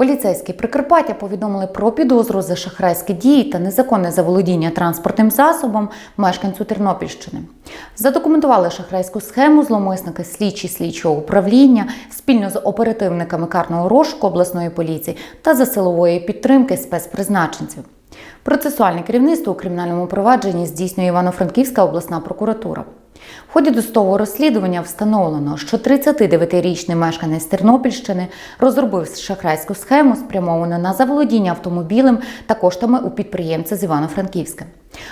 Поліцейські Прикарпаття повідомили про підозру за шахрайські дії та незаконне заволодіння транспортним засобом мешканцю Тернопільщини. Задокументували шахрайську схему зломисники слідчі слідчого управління спільно з оперативниками карного розшуку обласної поліції та за силової підтримки спецпризначенців. Процесуальне керівництво у кримінальному провадженні здійснює Івано-Франківська обласна прокуратура. В ході достового розслідування встановлено, що 39-річний мешканець Тернопільщини розробив шахрайську схему, спрямовану на заволодіння автомобілем та коштами у підприємця з Івано-Франківська.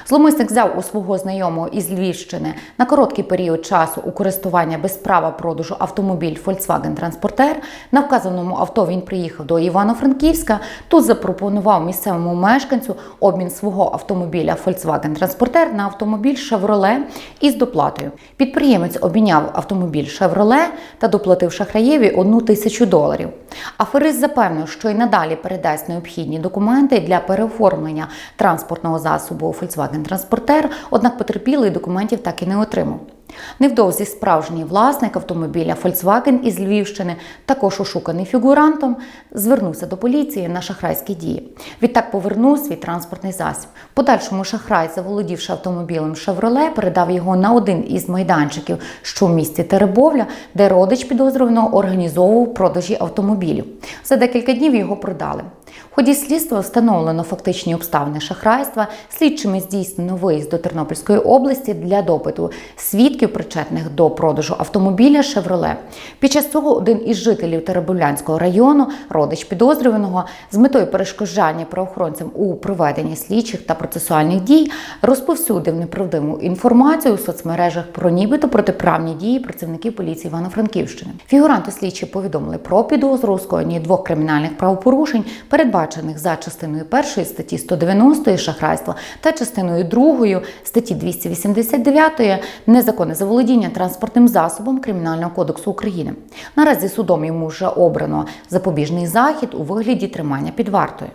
Зломисник взяв у свого знайомого із Львівщини на короткий період часу у користування без права продажу автомобіль Volkswagen Transporter. На вказаному авто він приїхав до Івано-Франківська. Тут запропонував місцевому мешканцю обмін свого автомобіля Volkswagen Transporter на автомобіль Chevrolet із доплатою. Підприємець обміняв автомобіль Chevrolet та доплатив шахраєві одну тисячу доларів. Аферист запевнив, що й надалі передасть необхідні документи для переоформлення транспортного засобу Volkswagen Transporter, однак потерпілий документів так і не отримав. Невдовзі справжній власник автомобіля Volkswagen із Львівщини, також ошуканий фігурантом, звернувся до поліції на шахрайські дії. Відтак повернув свій транспортний засіб. Подальшому шахрай, заволодівши автомобілем Chevrolet, передав його на один із майданчиків, що в місті Теребовля, де родич підозрюваного організовував продажі автомобілів. За декілька днів його продали. В ході слідства встановлено фактичні обставини шахрайства. Слідчими здійснено виїзд до Тернопільської області для допиту свідків, причетних до продажу автомобіля Шевроле. Під час цього один із жителів Теребовлянського району, родич підозрюваного, з метою перешкоджання правоохоронцям у проведенні слідчих та процесуальних дій розповсюдив неправдиву інформацію у соцмережах про нібито протиправні дії працівників поліції Івано-Франківщини. Фігуранти слідчі повідомили про підозру у скоєнні двох кримінальних правопорушень, передбачених за частиною 1 статті 190 шахрайства та частиною 2 статті 289 незаконне заволодіння транспортним засобом Кримінального кодексу України. Наразі судом йому вже обрано запобіжний захід у вигляді тримання під вартою.